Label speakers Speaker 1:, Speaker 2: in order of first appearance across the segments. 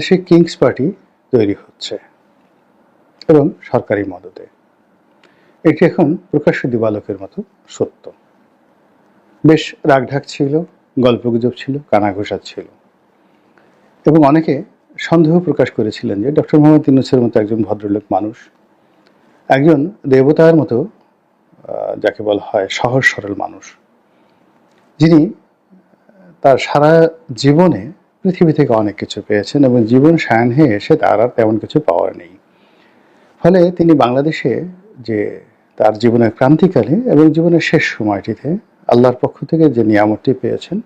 Speaker 1: বাংলাদেশে Kings party তৈরি হচ্ছে এবং সরকারি মদতে। এটি এখন প্রকাশ্য দিবালোকের মতো সত্য। বেশ রাগঢাক ছিল, গল্পগুজব ছিল, কানাঘোষা ছিল। এবং অনেকে সন্দেহ প্রকাশ করেছিলেন যে ডক্টর মোহাম্মদ ইউনুসের মতো একজন ভদ্রলোক মানুষ, একজন দেবতার মতো যাকে বলা হয় সহজ সরল মানুষ, যিনি তার সারা জীবনে পৃথিবী থেকে অনেক কিছু পেয়েছেন এবং জীবন সায়াহ্নে এসে তার আর তেমন কিছু পাওয়ার নেই। ফলে তিনি বাংলাদেশে যে তার জীবনের ক্রান্তিকালে এবং জীবনের শেষ সময়টিতে আল্লাহর পক্ষ থেকে যে নিয়ামতটি পেয়েছেন,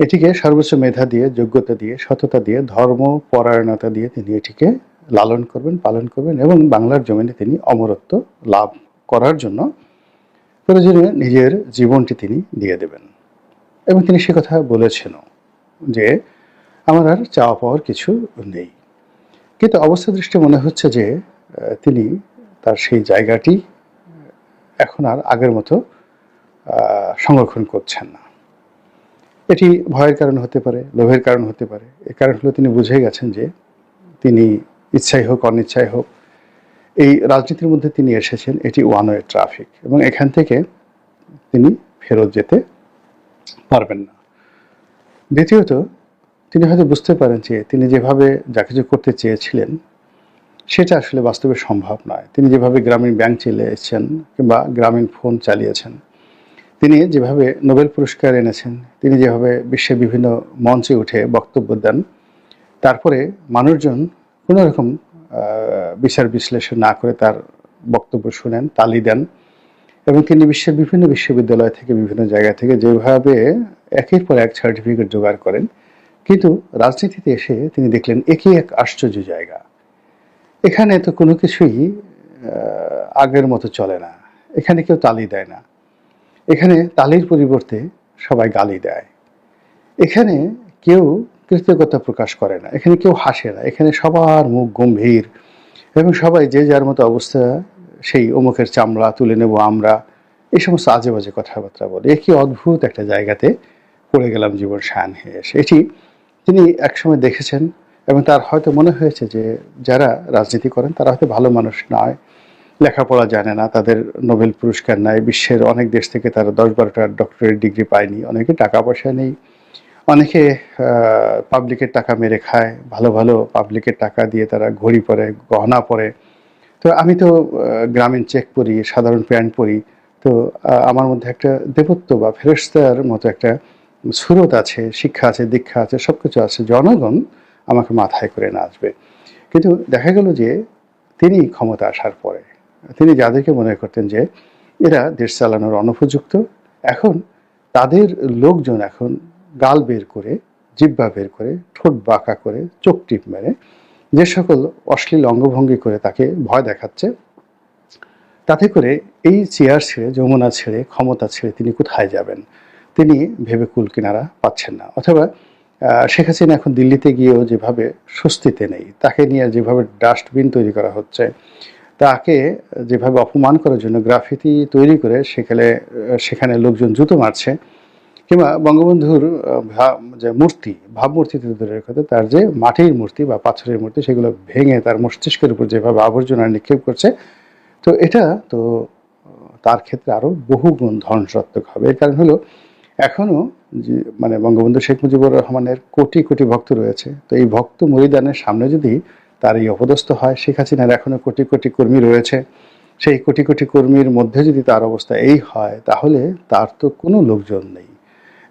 Speaker 1: এটিকে সর্বোচ্চ মেধা দিয়ে, যোগ্যতা দিয়ে, সততা দিয়ে, ধর্ম, পরায়ণতা দিয়ে তিনি এটিকে লালন করবেন, পালন করবেন এবং বাংলার জমিনে তিনি অমরত্ব লাভ করার জন্য প্রয়োজনীয় নিজের জীবনটি তিনি দিয়ে দেবেন। এবং তিনি সে কথা বলেছেনও যে আমার আর চাওয়া পাওয়ার কিছু নেই। কিন্তু অবস্থা দৃষ্টি মনে হচ্ছে যে তিনি তার সেই জায়গাটি এখন আর আগের মতো সংরক্ষণ করছেন না। এটি ভয়ের কারণ হতে পারে, লোভের কারণ হতে পারে। এ কারণ হলো তিনি বুঝে গেছেন যে, তিনি ইচ্ছাই হোক, অনিচ্ছাই হোক, এই রাজনীতির মধ্যে তিনি এসেছেন, এটি ওয়ান ওয়ে ট্রাফিক এবং এখান থেকে তিনি ফেরত যেতে পারবেন না। দ্বিতীয়ত তিনি হয়তো বুঝতে পারেন যে তিনি যেভাবে যা কিছু করতে চেয়েছিলেন, সেটা আসলে বাস্তবে সম্ভব নয়। তিনি যেভাবে গ্রামীণ ব্যাংক চালিয়েছেন কিংবা গ্রামীণ ফোন চালিয়েছেন, তিনি যেভাবে নোবেল পুরস্কার এনেছেন, তিনি যেভাবে বিশ্বের বিভিন্ন মঞ্চে উঠে বক্তব্য দেন, তারপরে মানুষজন কোনো রকম বিচার বিশ্লেষণ না করে তার বক্তব্য শুনেন, তালি দেন এবং তিনি বিশ্বের বিভিন্ন বিশ্ববিদ্যালয় থেকে বিভিন্ন জায়গা থেকে যেভাবে একের পর এক সার্টিফিকেট জোগাড় করেন কিন্তু রাজনীতিতে এসে তিনি দেখলেন, একই এক আশ্চর্য জায়গা। এখানে তো কোনো কিছুই আগের মতো চলে না। এখানে কেউ তালি দেয় না। এখানে তালির পরিবর্তে সবাই গালি দেয়। এখানে কেউ কৃতজ্ঞতা প্রকাশ করে না। এখানে কেউ হাসে না। এখানে সবার মুখ গম্ভীর এবং সবাই যে যার মতো অবস্থা, সেই অমুকের চামড়া তুলে নেব আমরা। এই সমস্ত আজে বাজে কথাবার্তা বলে। এ কি অদ্ভুত একটা জায়গাতে পড়ে গেলাম জীবন শান হয়ে এসে। এটি তিনি একসময় দেখেছেন এবং তার হয়তো মনে হয়েছে যে যারা রাজনীতি করেন, তারা হয়তো ভালো মানুষ নয়, লেখাপড়া জানে না, তাদের নোবেল পুরস্কার নেয় বিশ্বের অনেক দেশ থেকে তারা দশ বারোটা ডক্টরেট ডিগ্রি পায়নি, অনেকে টাকা পয়সা নেই, অনেকে পাবলিকের টাকা মেরে খায়, ভালো ভালো পাবলিকের টাকা দিয়ে তারা ঘড়ি পরে, গহনা পরে। তো আমি তো গ্রামীণ চেক পরি সাধারণ প্যান্ট পরি তো আমার মধ্যে একটা দেবত্ব বা ফেরস্তার মতো একটা সুরত আছে, শিক্ষা আছে, দীক্ষা আছে সব কিছু আছে, জনগণ আমাকে মাথায় করে নাচবে। কিন্তু দেখা গেল যে তিনি ক্ষমতা আসার পরে, তিনি যাদেরকে মনে করতেন যে এরা দেশ চালানোর অনুপযুক্ত, এখন তাদের লোকজন এখন গাল বের করে জিব্বা বের করে, ঠোঁট বাঁকা করে, চোখ টিপ মেরে, যে সকল অশ্লীল অঙ্গভঙ্গি করে তাকে ভয় দেখাচ্ছে, তাতে করে এই চেয়ার ছেড়ে, যমুনা ছেড়ে, ক্ষমতা ছেড়ে তিনি কোথায় যাবেন? তিনি ভেবে কুল কিনারা পাচ্ছেন না। অথবা শেখ হাসিনা এখন দিল্লিতে গিয়েও যেভাবে স্বস্তিতে নেই, তাকে নিয়ে যেভাবে ডাস্টবিন তৈরি করা হচ্ছে, তাকে যেভাবে অপমান করার জন্য গ্রাফিতি তৈরি করে সেখানে সেখানে লোকজন জুতো মারছে, কিংবা বঙ্গবন্ধুর যে মূর্তি ভাবমূর্তি দূরের কথা, তার যে মাটির মূর্তি বা পাথরের মূর্তি, সেগুলো ভেঙে তার মস্তিষ্কের উপর যেভাবে আবর্জনা নিক্ষেপ করছে, তো এটা তো তার ক্ষেত্রে আরও বহুগুণ ধ্বংসাত্মক হবে। এর কারণ হলো এখনও যে মানে বঙ্গবন্ধু শেখ মুজিবুর রহমানের কোটি কোটি ভক্ত রয়েছে, তো এই ভক্ত মরিদানের সামনে যদি তার এই অপদস্থ হয়, শেখ হাসিনার এখনও কোটি কোটি কর্মী রয়েছে। সেই কোটি কোটি কর্মীর মধ্যে যদি তার অবস্থা এই হয়, তাহলে তার তো কোনো লোকজন নেই।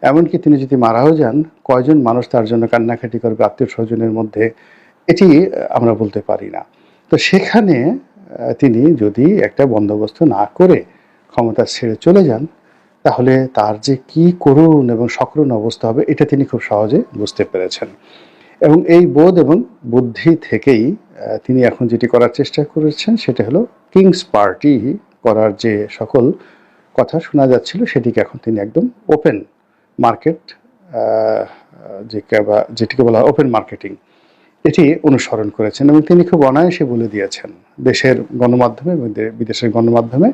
Speaker 1: এমনকি তিনি যদি মারাও যান, কয়জন মানুষ তার জন্য কান্নাকাটি করবে আত্মীয় স্বজনের মধ্যে, এটি আমরা বলতে পারি না। তো সেখানে তিনি যদি একটা বন্দোবস্ত না করে ক্ষমতা ছেড়ে চলে যান তাহলে তার যে কি করুণ এবং সকরুণ অবস্থা হবে, এটা তিনি খুব সহজে বুঝতে পেরেছেন। এবং এই বোধ এবং বুদ্ধি থেকেই তিনি এখন যেটি করার চেষ্টা করেছেন, সেটা হলো কিংস পার্টি করার যে সকল কথা শোনা যাচ্ছিল, সেটিকে এখন তিনি একদম ওপেন মার্কেট যে বা, যেটিকে বলা হয় ওপেন মার্কেটিং এটি অনুসরণ করেছেন এবং তিনি খুব অনায়াসে বলে দিয়েছেন দেশের গণমাধ্যমে এবং বিদেশের গণমাধ্যমে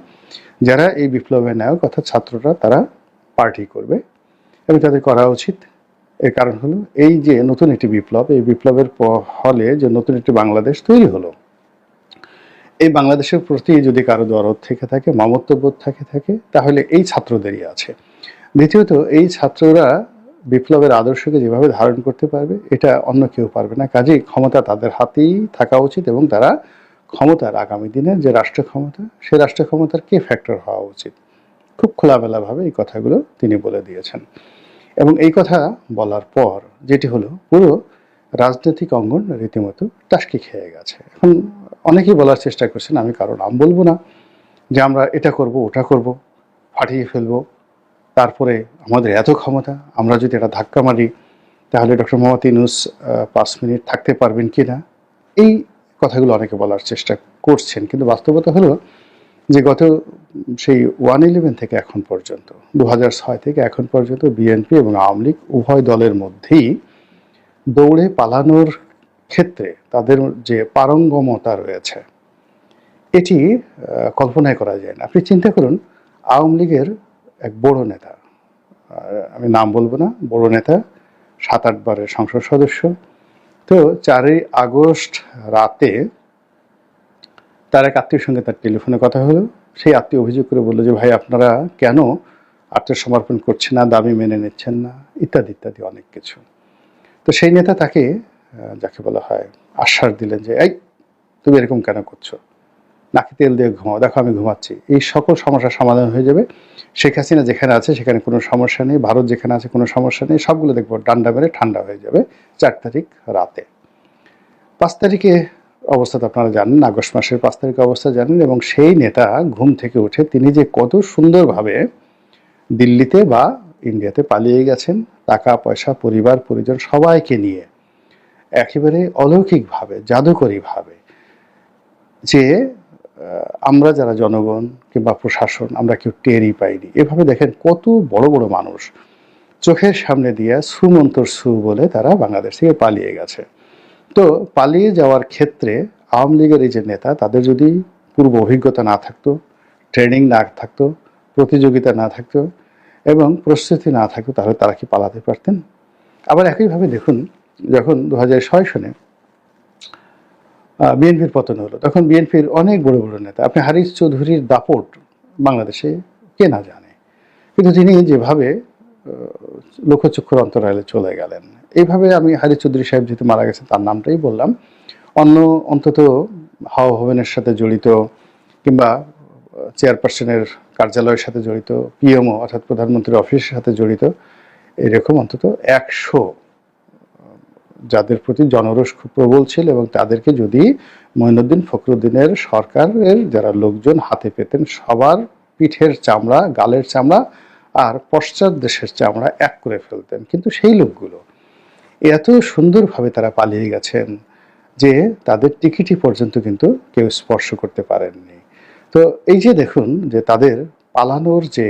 Speaker 1: যারা এই বিপ্লবের নায়ক অর্থাৎ ছাত্ররা, তারা পার্টি করবে এবং তাদের করা উচিত। এর কারণ হলো এই যে নতুন একটি বিপ্লব, এই বিপ্লবের ফলে যে নতুন একটি বাংলাদেশ তৈরি হলো, এই বাংলাদেশের প্রতি যদি কারও দরদ থেকে থাকে, মমত্ববোধ থাকে থাকে, তাহলে এই ছাত্রদেরই আছে। দ্বিতীয়ত, এই ছাত্ররা বিপ্লবের আদর্শকে যেভাবে ধারণ করতে পারবে, এটা অন্য কেউ পারবে না। কাজেই ক্ষমতা তাদের হাতেই থাকা উচিত এবং তারা ক্ষমতার আগামী দিনের যে রাষ্ট্র ক্ষমতা সেই রাষ্ট্র ক্ষমতার কে ফ্যাক্টর হওয়া উচিত? খুব খোলামেলাভাবে এই কথাগুলো তিনি বলে দিয়েছেন। এবং এই কথা বলার পর যেটি হলো, পুরো রাজনৈতিক অঙ্গন রীতিমতো টাসকি খেয়ে গেছে। এখন অনেকেই বলার চেষ্টা করছেন, আমি কারও নাম বলব না যে আমরা এটা করব, ওটা করব, ফাটিয়ে ফেলব। তারপরে আমাদের এত ক্ষমতা, আমরা যদি এটা ধাক্কা মারি, তাহলে ডক্টর মোহাম্মদ ইউনুস পাঁচ মিনিট থাকতে পারবেন কি না এই কথাগুলো অনেকে বলার চেষ্টা করছেন। কিন্তু বাস্তবতা হলো যে গত সেই ওয়ান ইলেভেন থেকে এখন পর্যন্ত দু ছয় থেকে এখন পর্যন্ত বিএনপি এবং আওয়ামী লীগ উভয় দলের মধ্যেই দৌড়ে পালানোর ক্ষেত্রে তাদের যে পারঙ্গমতা রয়েছে, এটি কল্পনায় করা যায় না। আপনি চিন্তা করুন, আওয়ামী লীগের এক বড় নেতা। আমি নাম বলব না, বড় নেতা সাত আটবারের সংসদ সদস্য। তো চারই আগস্ট রাতে তার এক আত্মীয়র সঙ্গে তার টেলিফোনে কথা হলো। সেই আত্মীয় অভিযোগ করে বলল যে, ভাই, আপনারা কেন আত্মসমর্পণ করছেন না, দাবি মেনে নিচ্ছেন না? ইত্যাদি ইত্যাদি অনেক কিছু। তো সেই নেতা তাকে যাকে বলা হয় আশ্বাস দিলেন যে, এই, তুমি এরকম কেন করছ? নাকি তেল দিয়ে ঘুমাও, দেখো আমি ঘুমাচ্ছি। এই সকল সমস্যার সমাধান হয়ে যাবে। শেখ হাসিনা যেখানে আছে, সেখানে কোনো সমস্যা নেই। ভারত যেখানে আছে, কোনো সমস্যা নেই। সবগুলো দেখব, ডান্ডা মেরে ঠান্ডা হয়ে যাবে চার তারিখ রাতে। পাঁচ তারিখে অবস্থা তো আপনারা জানেন, আগস্ট মাসের পাঁচ তারিখে অবস্থা জানেন এবং সেই নেতা ঘুম থেকে উঠে তিনি যে কত সুন্দরভাবে দিল্লিতে বা ইন্ডিয়াতে পালিয়ে গেছেন, টাকা, পয়সা, পরিবার, পরিজন সবাইকে নিয়ে, একেবারে অলৌকিকভাবে, জাদুকরীভাবে, যে আমরা যারা জনগণ কিংবা প্রশাসন, আমরা কেউ টেরই পাইনি। এভাবে দেখেন কত বড় বড় মানুষ চোখের সামনে দিয়ে সুমন্তর সু বলে তারা বাংলাদেশ থেকে পালিয়ে গেছে। তো পালিয়ে যাওয়ার ক্ষেত্রে আওয়ামী লীগের এই যে নেতা, তাদের যদি পূর্ব অভিজ্ঞতা না থাকতো, ট্রেনিং না থাকতো, প্রতিযোগিতা না থাকতো এবং প্রস্তুতি না থাকতো, তাহলে তারা কি পালাতে পারতেন? আবার একইভাবে দেখুন, যখন দু হাজার ছয় সনে বিএনপির পতন হলো। তখন বিএনপির অনেক বড় বড় নেতা আপনি হারিস চৌধুরীর দাপট বাংলাদেশে কে না জানে? কিন্তু তিনি যেভাবে আহ, লোকচক্ষুর অন্তরালে চলে গেলেন এইভাবে আমি হারিস চৌধুরী সাহেব যেহেতু মারা গেছেন তার নামটাই বললাম। অন্য অন্তত হাওয়া ভবনের সাথে জড়িত কিংবা চেয়ারপারসনের কার্যালয়ের সাথে জড়িত পিএমও অর্থাৎ প্রধানমন্ত্রীর অফিসের সাথে জড়িত এরকম অন্তত একশো যাদের প্রতি জনরোষ খুব প্রবল ছিল এবং তাদেরকে যদি মঈনুদ্দিন ফখরুদ্দিনের সরকারের যারা লোকজন হাতে পেতেন, সবার পিঠের চামড়া, গালের চামড়া আর পশ্চাৎ দেশের চামড়া এক করে ফেলতেন। কিন্তু সেই লোকগুলো এত সুন্দরভাবে তারা পালিয়ে গেছেন যে তাদের টিকিটই পর্যন্ত কিন্তু কেউ স্পর্শ করতে পারেননি। তো এই যে দেখুন যে তাদের পালানোর যে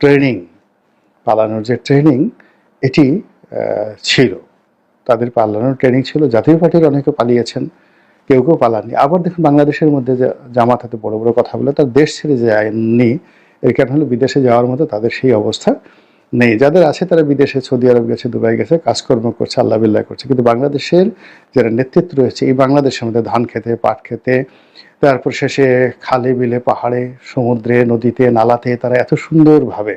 Speaker 1: ট্রেনিং পালানোর যে ট্রেনিং এটি ছিল। তাদের পালানোর ট্রেনিং ছিল। জাতীয় পার্টির অনেকে পালিয়েছেন, কেউ কেউ পালাননি। আবার দেখুন বাংলাদেশের মধ্যে যে জামাত হাতে বড় বড় কথা বলে, তার দেশ ছেড়ে যায়নি এর কারণ হলো বিদেশে যাওয়ার মতো তাদের সেই অবস্থা নেই। যাদের আছে তারা বিদেশে, সৌদি আরব গেছে, দুবাই গেছে, কাজকর্ম করছে, আল্লাহ বিল্লাহ করছে। কিন্তু বাংলাদেশের যারা নেতৃত্ব রয়েছে, এই বাংলাদেশের মধ্যে ধান খেতে, পাট খেতে, তারপর শেষে খালে বিলে, পাহাড়ে, সমুদ্রে, নদীতে, নালাতে তারা এত সুন্দরভাবে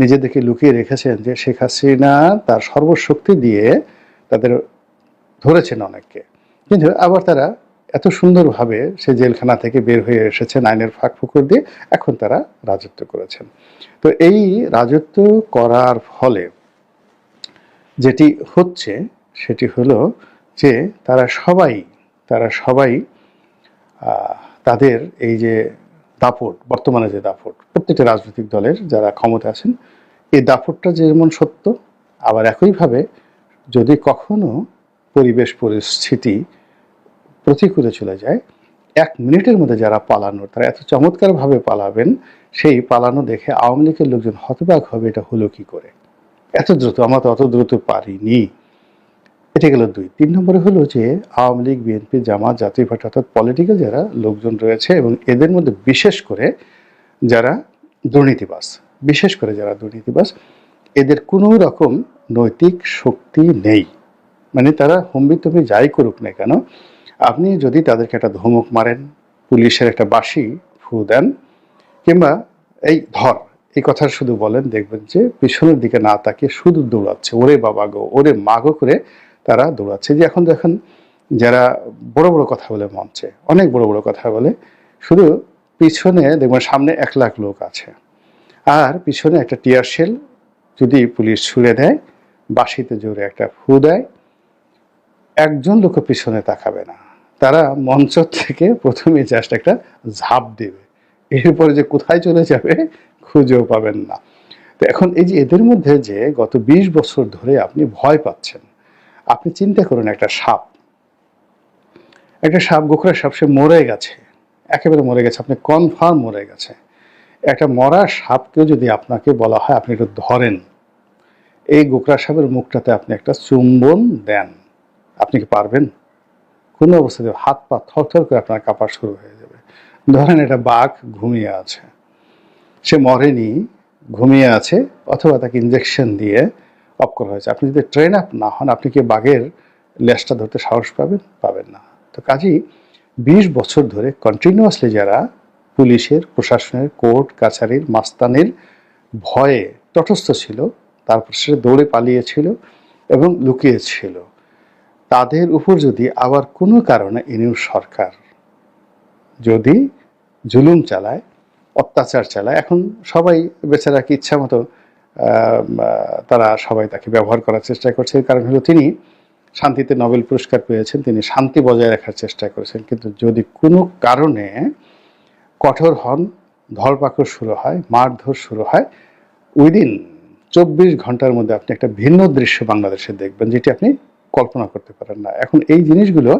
Speaker 1: নিজেদেরকে লুকিয়ে রেখেছেন যে শেখ হাসিনা তার সর্বশক্তি দিয়ে তাদের ধরেছেন অনেককে। কিন্তু আবার তারা এত সুন্দরভাবে সে জেলখানা থেকে বের হয়ে এসেছেন আইনের ফাঁক ফুকুর দিয়ে, এখন তারা রাজত্ব করেছেন। তো এই রাজত্ব করার ফলে যেটি হচ্ছে, সেটি হলো যে তারা সবাই তারা সবাই তাদের এই যে দাপট, বর্তমানে যে দাপট, প্রত্যেকটা রাজনৈতিক দলের যারা ক্ষমতা আছেন, এই দাপটটা যেমন সত্য, আবার একইভাবে যদি কখনো পরিবেশ পরিস্থিতি প্রতিকূলে চলে যায়, এক মিনিটের মধ্যে যারা পালানোর, তারা এত চমৎকারভাবে পালাবেন, সেই পালানো দেখে আওয়ামী লীগের লোকজন হতবাক হবে, এটা হলো কি করে? এত দ্রুত, আমরা তো অত দ্রুত পারিনি। এটা গেল দুই। তিন নম্বরে হলো যে, আওয়ামী লীগ, বিএনপি, জামাত, জাতীয় পার্টি অর্থাৎ পলিটিক্যাল যারা লোকজন রয়েছে এবং এদের মধ্যে বিশেষ করে যারা দুর্নীতিবাস বিশেষ করে যারা দুর্নীতিবাস এদের কোনো রকম নৈতিক শক্তি নেই। মানে তারা হুম্বি তুমি যাই করুক না কেন, আপনি যদি তাদেরকে একটা ধমক মারেন, পুলিশের একটা বাঁশি ফু দেন, কিংবা এই ধর, এই কথা শুধু বলেন, দেখবেন যে পিছনের দিকে না তাকিয়ে শুধু দৌড়াচ্ছে। ওরে বাবা গো, ওরে মা গো করে তারা দৌড়াচ্ছে। যে এখন দেখেন যারা বড় বড় কথা বলে মঞ্চে, অনেক বড় বড় কথা বলে, শুধু পিছনে দেখবেন সামনে এক লাখ লোক আছে। আর পিছনে একটা টিয়ার শেল যদি পুলিশ ছুড়ে দেয় বাঁশিতে জোরে একটা ফু দেয়, একজন লোক পিছনে তাকাবে না। তারা মঞ্চ থেকে প্রথমে জাস্ট একটা ঝাঁপ দেবে। এরপরে যে কোথায় চলে যাবে খুঁজেও পাবেন না। তো এখন এই যে এদের মধ্যে যে গত ২০ বছর ধরে আপনি ভয় পাচ্ছেন, আপনি চিন্তা করুন একটা সাপ। একটা সাপ, গোখরা সাপ, সে মরে গেছে। একেবারে মরে গেছে, আপনি কনফার্ম মরে গেছে। একটা মরা সাপকেও যদি আপনাকে বলা হয়, আপনি একটু ধরেন। এই গোকরা সাপের মুখটাতে আপনি একটা চুম্বন দেন। আপনি কি পারবেন? কোনো অবস্থাতে হাত পা থরথর করে আপনার কাপড় শুরু হয়ে যাবে। ধরেন এটা বাঘ ঘুমিয়ে আছে। সে মরেনি, ঘুমিয়ে আছে, অথবা তাকে ইঞ্জেকশন দিয়ে অফ করা হয়েছে। আপনি যদি ট্রেন আপ না হন, আপনি কি বাঘের লেজটা ধরতে সাহস পাবেন? পাবেন না। তো কাজেই বিশ বছর ধরে কন্টিনিউয়াসলি যারা পুলিশের, প্রশাসনের, কোর্ট, কাছারির, মাস্তানির ভয়ে তটস্থ ছিল তারপর সে দৌড়ে পালিয়েছিল এবং লুকিয়েছিল। তাদের উপর যদি আবার কোনো কারণে ইনিউ সরকার যদি জুলুম চালায়, অত্যাচার চালায়, এখন সবাই বেচারা কি ইচ্ছা মতো তারা সবাই তাকে ব্যবহার করার চেষ্টা করছে। কারণ হলো তিনি শান্তিতে নোবেল পুরস্কার পেয়েছেন, তিনি শান্তি বজায় রাখার চেষ্টা করেছেন। কিন্তু যদি কোনো কারণে কঠোর হন, ধরপাকড় শুরু হয়, মারধর শুরু হয় উইদিন চব্বিশ ঘণ্টার মধ্যে আপনি একটা ভিন্ন দৃশ্য বাংলাদেশে দেখবেন, যেটি আপনি কল্পনা করতে পারেন না। এখন এই জিনিসগুলো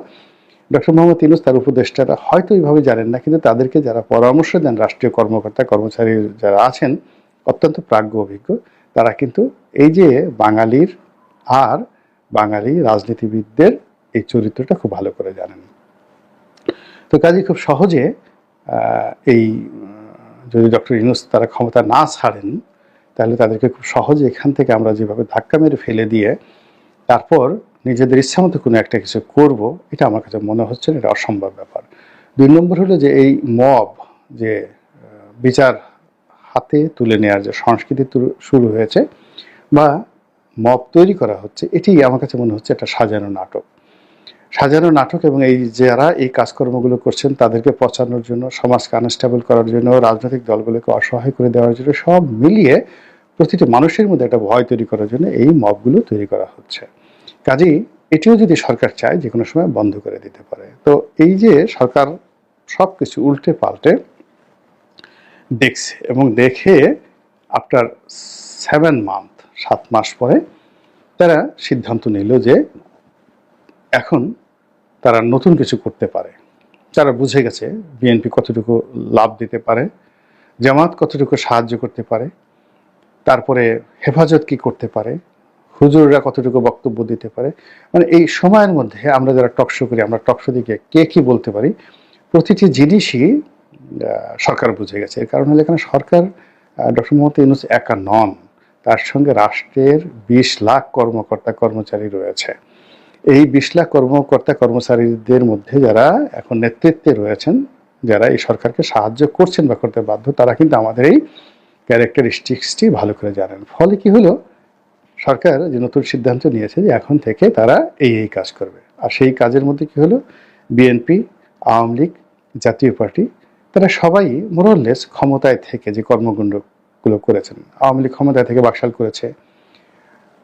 Speaker 1: ডক্টর মোহাম্মদ ইউনুস তার উপদেষ্টারা হয়তো এইভাবে জানেন না, কিন্তু তাদেরকে যারা পরামর্শ দেন, রাষ্ট্রীয় কর্মকর্তা, কর্মচারী যারা আছেন, অত্যন্ত প্রাজ্ঞ, অভিজ্ঞ, তারা কিন্তু এই যে বাঙালির আর, বাঙালি রাজনীতিবিদদের এই চরিত্রটা খুব ভালো করে জানেন। তো কাজে খুব সহজে এই, যদি ডক্টর ইউনুস তারা ক্ষমতা না ছাড়েন তাহলে তাদেরকে খুব সহজে এখান থেকে আমরা যেভাবে ধাক্কা মেরে ফেলে দিয়ে তারপর নিজেদের ইচ্ছামতো কোনো একটা কিছু করব, এটা আমার কাছে মনে হচ্ছে এটা অসম্ভব ব্যাপার। দুই নম্বর হলো যে এই মব যে বিচার হাতে তুলে নেওয়ার যে সংস্কৃতি শুরু হয়েছে বা মব তৈরি করা হচ্ছে, এটি আমার কাছে মনে হচ্ছে একটা সাজানো নাটক। সাজানো নাটক এবং এই যারা এই কাজকর্মগুলো করছেন, তাদেরকে পচানোর জন্য, সমাজকে আনস্টেবল করার জন্য, রাজনৈতিক দলগুলোকে অসহায় করে দেওয়ার জন্য সব মিলিয়ে প্রতিটি মানুষের মধ্যে একটা ভয় তৈরি করার জন্য এই মবগুলো তৈরি করা হচ্ছে। কাজেই এটিও যদি সরকার চায় যে কোনো সময় বন্ধ করে দিতে পারে। তো এই যে সরকার সব কিছু উল্টে পাল্টে দেখছে এবং দেখে আফটার সেভেন মান্থ সাত মাস পরে তারা সিদ্ধান্ত নিল যে এখন তারা নতুন কিছু করতে পারে। তারা বুঝে গেছে বিএনপি কতটুকু লাভ দিতে পারে, জামাত কতটুকু সাহায্য করতে পারে। তারপরে হেফাজত কি করতে পারে? হুজুররা কতটুকু বক্তব্য দিতে পারে? মানে এই সময়ের মধ্যে আমরা যারা টকশো করি, আমরা টকশো দিকে কে কি বলতে পারি? প্রতিটি জিনিসই সরকার বুঝে গেছে। এর কারণ হলো এখানে সরকার ডক্টর মোহাম্মদ ইউনুস একা নন। তার সঙ্গে রাষ্ট্রের বিশ লাখ কর্মকর্তা, কর্মচারী রয়েছে। এই বিশ লাখ কর্মকর্তা, কর্মচারীদের মধ্যে যারা এখন নেতৃত্বে রয়েছেন, যারা এই সরকারকে সাহায্য করছেন বা করতে বাধ্য, তারা কিন্তু আমাদের এই ক্যারেক্টারিস্টিক্সটি ভালো করে জানেন। ফলে কি হলো? সরকার যে নতুন সিদ্ধান্ত নিয়েছে যে এখন থেকে তারা এই এই কাজ করবে। আর সেই কাজের মধ্যে কি হলো? বিএনপি আওয়ামী লীগ, জাতীয় পার্টি, তারা সবাই মোরললেস ক্ষমতায় থেকে যে কর্মকাণ্ডগুলো করেছেন, আওয়ামী লীগ ক্ষমতায় থেকে বাকশাল করেছে।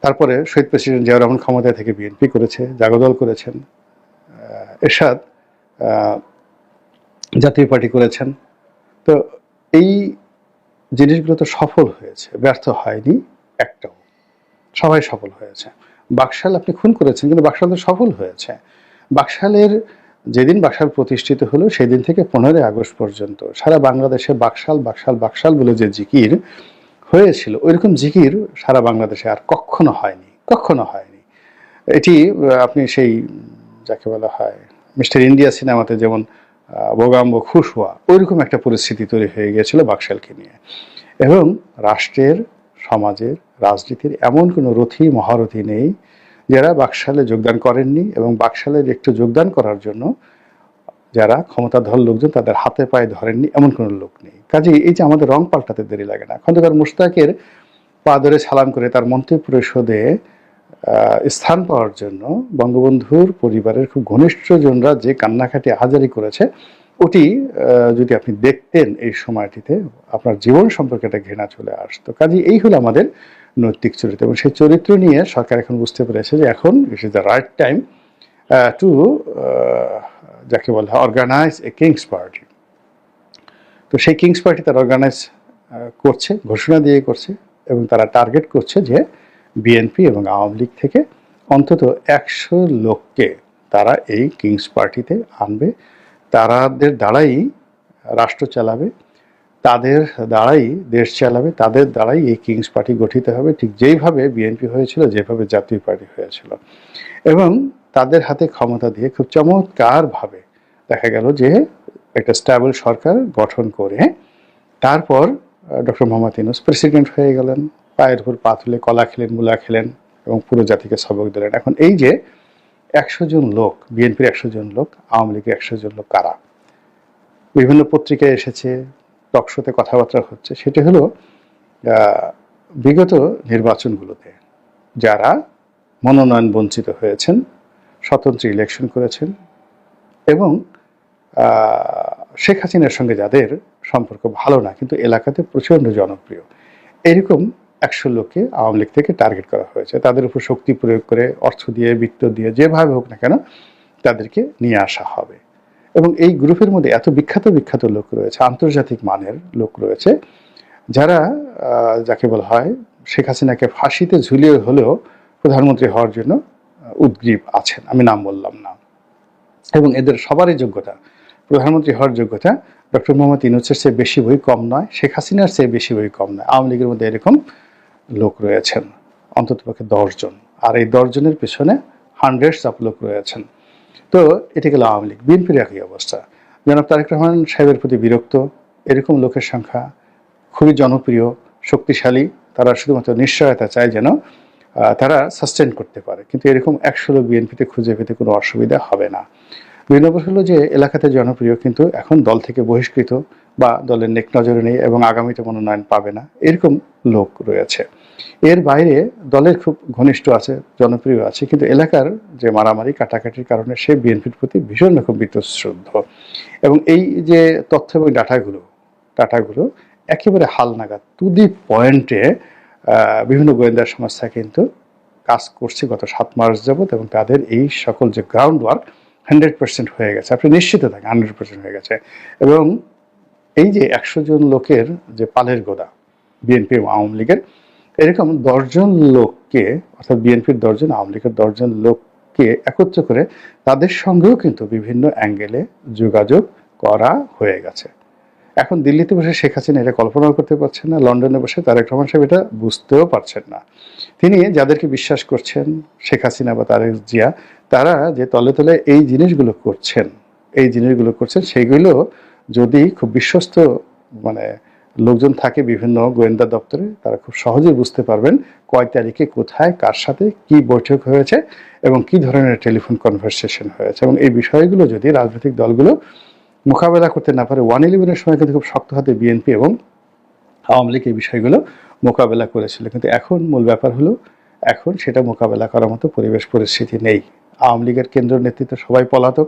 Speaker 1: তারপরে শহীদ প্রেসিডেন্ট জিয়াউর রহমান ক্ষমতায় থেকে বিএনপি করেছে জাগদল করেছেন এরশাদ জাতীয় পার্টি করেছেন। তো এই জিনিসগুলো তো সফল হয়েছে, ব্যর্থ হয়নি একটাও। সবাই সফল হয়েছে। বাকশাল আপনি খুন করেছেন, কিন্তু বাকশাল তো সফল হয়েছে। বাকশালের যেদিন বাকশাল প্রতিষ্ঠিত হলো, সেদিন থেকে পনেরোই আগস্ট পর্যন্ত সারা বাংলাদেশে বাকশাল বাকশাল বাকশাল বলে যে জিকির হয়েছিল, ওইরকম জিকির সারা বাংলাদেশে আর কখনো হয়নি কখনো হয়নি। এটি আপনি সেই, যাকে বলা হয় মিস্টার ইন্ডিয়া সিনেমাতে যেমন আহ, বোগাম্ব খুশ হওয়া ওইরকম একটা পরিস্থিতি তৈরি হয়ে গিয়েছিল বাকশালকে নিয়ে। এবং রাষ্ট্রের সমাজের রাজনীতির এমন কোনো রথী মহারথী নেই যারা বাকশালে যোগদান করেননি এবং বাকশালের একটু যোগদান করার জন্য যারা ক্ষমতাধর লোকজন তাদের হাতে পায়ে ধরেননি এমন কোনো লোক নেই। কাজেই এই যে আমাদের রং পাল্টাতে দেরি লাগে না। খন্দকার মুশতাকের পা ধরে সালাম করে তার মন্ত্রী পরিষদে স্থান পাওয়ার জন্য বঙ্গবন্ধুর পরিবারের খুব ঘনিষ্ঠজনরা যে কান্নাকাটি আহাজারি করেছে, ওটি যদি আপনি দেখতেন এই সময়টিতে, আপনার জীবন সম্পর্কে একটা ঘৃণা চলে আসতো। কাজে এই হলো আমাদের নৈতিক চরিত্র এবং সেই চরিত্র নিয়ে সরকার এখন বুঝতে পেরেছে যে এখন it is the right time to যাকে বলা হয় অর্গানাইজ এ কিংস পার্টি তো সেই কিংস পার্টি তারা অর্গানাইজ করছে, ঘোষণা দিয়ে করছে এবং তারা টার্গেট করছে যে বিএনপি এবং আওয়ামী লীগ থেকে অন্তত একশো লোককে তারা এই কিংস পার্টিতে আনবে। তারাদের দ্বারাই রাষ্ট্র চালাবে, তাদের দ্বারাই দেশ চালাবে, তাদের দ্বারাই এই কিংস পার্টি গঠিত হবে। ঠিক যেইভাবে বিএনপি হয়েছিল, যেভাবে জাতীয় পার্টি হয়েছিল। এবং তাদের হাতে ক্ষমতা দিয়ে খুব চমৎকারভাবে দেখা গেল যে একটা স্ট্যাবল সরকার গঠন করে, তারপর ডক্টর মোহাম্মদ ইউনুস প্রেসিডেন্ট হয়ে গেলেন। পায়ের উপর পা তুলে কলা খেলেন, মূলা খেলেন এবং পুরো জাতিকে সবক দিলেন। এখন এই যে একশো জন লোক, বিএনপির একশো জন লোক, আওয়ামী লীগের একশো জন লোক কারা? বিভিন্ন পত্রিকায় এসেছে, টকশোতে কথাবার্তা হচ্ছে, সেটি হলো বিগত নির্বাচনগুলোতে যারা মনোনয়ন বঞ্চিত হয়েছেন, স্বতন্ত্র ইলেকশন করেছেন এবং শেখ হাসিনার সঙ্গে যাদের সম্পর্ক ভালো না, কিন্তু এলাকাতে প্রচণ্ড জনপ্রিয়, এরকম একশো লোককে আওয়ামী লীগ থেকে টার্গেট করা হয়েছে। তাদের উপর শক্তি প্রয়োগ করে, অর্থ দিয়ে, বৃত্ত দিয়ে, যেভাবে হোক না কেন, তাদেরকে নিয়ে আসা হবে। এবং এই গ্রুপের মধ্যে এত বিখ্যাত বিখ্যাত লোক রয়েছে, আন্তর্জাতিক মানের লোক রয়েছে, যারা যাকে বলা হয় শেখ হাসিনাকে ফাঁসিতে ঝুলিয়ে হলেও প্রধানমন্ত্রী হওয়ার জন্য উদ্গ্রীব আছেন। আমি নাম বললাম না। এবং এদের সবারই যোগ্যতা, প্রধানমন্ত্রী হওয়ার যোগ্যতা, ডক্টর মোহাম্মদ ইনুসের চেয়ে বেশি বই কম নয়, শেখ হাসিনার চেয়ে বেশি বই কম নয়। আওয়ামী লীগের মধ্যে এরকম লোক রয়েছেন অন্ততপক্ষে দশজন। আর এই দশজনের পেছনে হান্ড্রেডস অফ লোক রয়েছেন। তো এটি গেল আওয়ামী লীগ। বিএনপির একই অবস্থা। জনাব তারেক রহমান সাহেবের প্রতি বিরক্ত। এরকম লোকের সংখ্যা খুবই জনপ্রিয়, শক্তিশালী। তারা শুধুমাত্র নিশ্চয়তা চায় যেন তারা সাস্টেন করতে পারে। কিন্তু এরকম একশো লোক বিএনপিতে খুঁজে পেতে কোনো অসুবিধা হবে না। দুই নম্বর হলো যে এলাকাতে জনপ্রিয়, কিন্তু এখন দল থেকে বহিষ্কৃত বা দলের নেক নজরে নেই এবং আগামীতে মনোনয়ন পাবে না। এরকম লোক রয়েছে। এর বাইরে দলের খুব ঘনিষ্ঠ আছে, জনপ্রিয় আছে, কিন্তু এলাকার যে মারামারি, কাটাকাটির কারণে সে বিএনপির প্রতি ভীষণ রকম বিতশ্রদ্ধ। এবং এই যে তথ্য এবং ডাটাগুলো ডাটাগুলো একেবারে হালনাগাদ টু দি পয়েন্টে বিভিন্ন গোয়েন্দা সংস্থা কিন্তু কাজ করছে গত সাত মাস যাবত এবং তাদের এই সকল যে গ্রাউন্ড ওয়ার্ক হান্ড্রেড পার্সেন্ট হয়ে গেছে। আপনি নিশ্চিত থাকেন হান্ড্রেড পার্সেন্ট হয়ে গেছে। এবং এই যে একশো জন লোকের যে পালের গোদা বিএনপি এবং আওয়ামী লীগের, এরকম দশজন লোককে, অর্থাৎ বিএনপির দশজন, আওয়ামী লীগের দশজন লোককে একত্র করে তাদের সঙ্গেও কিন্তু বিভিন্ন অ্যাঙ্গেলে যোগাযোগ করা হয়ে গেছে। এখন দিল্লিতে বসে শেখ হাসিনা এটা কল্পনাও করতে পারছেন না, লন্ডনে বসে তারেক রহমান সাহেব এটা বুঝতেও পারছেন না। তিনি যাদেরকে বিশ্বাস করছেন, শেখ হাসিনা বা তারেক জিয়া, তারা যে তলে তলে এই জিনিসগুলো করছেন, এই জিনিসগুলো করছেন সেইগুলো যদি খুব বিশ্বস্ত মানে লোকজন থাকে বিভিন্ন গোয়েন্দা দপ্তরে, তারা খুব সহজেই বুঝতে পারবেন কয় তারিখে কোথায়, কার সাথে কি বৈঠক হয়েছে এবং কি ধরনের টেলিফোন কনভারসেশন হয়েছে। এবং এই বিষয়গুলো যদি রাজনৈতিক দলগুলো মোকাবেলা করতে না পারে ওয়ান ইলেভেনের সময় কিন্তু খুব শক্ত হাতে বিএনপি এবং আওয়ামী লীগ এই বিষয়গুলো মোকাবেলা করেছিল। কিন্তু এখন মূল ব্যাপার হলো, এখন সেটা মোকাবেলা করার মতো পরিবেশ পরিস্থিতি নেই। আওয়ামী লীগের কেন্দ্র নেতৃত্ব সবাই পলাতক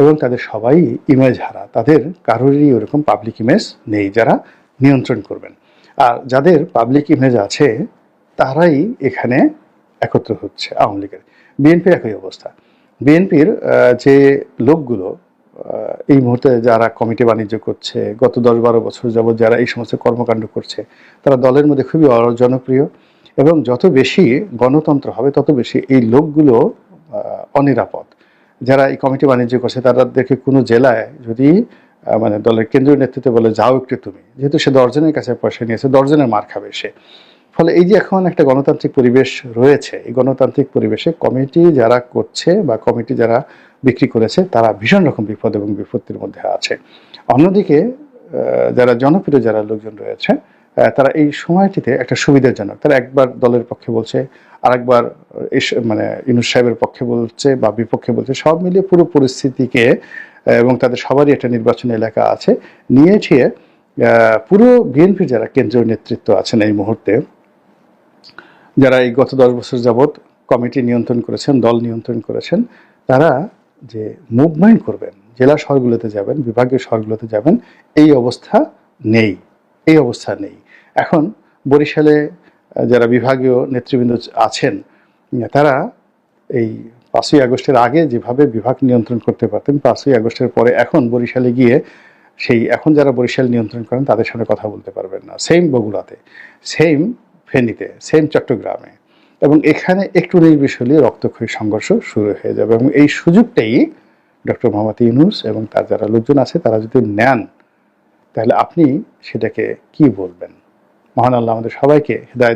Speaker 1: এবং তাদের সবাই ইমেজ হারা। তাদের কারোরই ওরকম পাবলিক ইমেজ নেই যারা নিয়ন্ত্রণ করবেন। আর যাদের পাবলিক ইমেজ আছে, তারাই এখানে একত্র হচ্ছে আওয়ামী লীগের। বিএনপির একই অবস্থা। বিএনপির যে লোকগুলো এই মুহূর্তে যারা কমিটি বাণিজ্য করছে, গত দশ বারো বছর যাবৎ যারা এই সমস্ত কর্মকাণ্ড করছে, তারা দলের মধ্যে খুবই জনপ্রিয় এবং যত বেশি গণতন্ত্র হবে, তত বেশি এই লোকগুলো অনিরাপদ। যারা এই কমিটি বাণিজ্য করছে, তাদেরকে কোনো জেলায় যদি মানে দলের কেন্দ্রীয় নেতৃত্বে বলে, যাও একটু তুমি। যেহেতু সে দশজনের কাছে পয়সা নিয়েছে, দশজনের মার খাবে সে। ফলে এই যে এখন একটা গণতান্ত্রিক পরিবেশ রয়েছে, এই গণতান্ত্রিক পরিবেশে কমিটি যারা করছে বা কমিটি যারা বিক্রি করেছে, তারা ভীষণ রকম বিপদ এবং বিপত্তির মধ্যে আছে। অন্যদিকে যারা জনপ্রিয়, যারা লোকজন রয়েছে তারা এই সময়টিতে একটা সুবিধাজনক, তারা একবার দলের পক্ষে বলছে, আরেকবার মানে ইনুস সাহেবের পক্ষে বলছে বা বিপক্ষে বলছে, সব মিলিয়ে পুরো পরিস্থিতিকে এবং তাদের সবারই একটা নির্বাচনী এলাকা আছে নিয়ে ঠিয়ে পুরো বিএনপি যারা কেন্দ্রীয় নেতৃত্ব আছেন এই মুহূর্তে, যারা এই গত দশ বছর যাবৎ কমিটি নিয়ন্ত্রণ করেছেন, দল নিয়ন্ত্রণ করেছেন, তারা যে মুভমেন্ট করবেন, জেলা শহরগুলোতে যাবেন, বিভাগীয় শহরগুলোতে যাবেন, এই অবস্থা নেই, এই অবস্থা নেই। এখন বরিশালে যারা বিভাগীয় নেতৃবৃন্দ আছেন তারা এই পাঁচই আগস্টের আগে যেভাবে বিভাগ নিয়ন্ত্রণ করতে পারতেন, পাঁচই আগস্টের পরে এখন বরিশালে গিয়ে সেই, এখন যারা বরিশাল নিয়ন্ত্রণ করেন, তাদের সাথে কথা বলতে পারবেন না। সেম বগুড়াতে সেম ফেনীতে সেম চট্টগ্রামে। এবং এখানে একটু নির্বিষ হলে রক্তক্ষয়ী সংঘর্ষ শুরু হয়ে যাবে এবং এই সুযোগটাই ডক্টর মোহাম্মদ ইউনুস এবং তার যারা লোকজন আছে, তারা যদি নেন, তাহলে আপনি সেটাকে কি বলবেন? মহান আল্লাহ আমাদের সবাইকে হৃদয়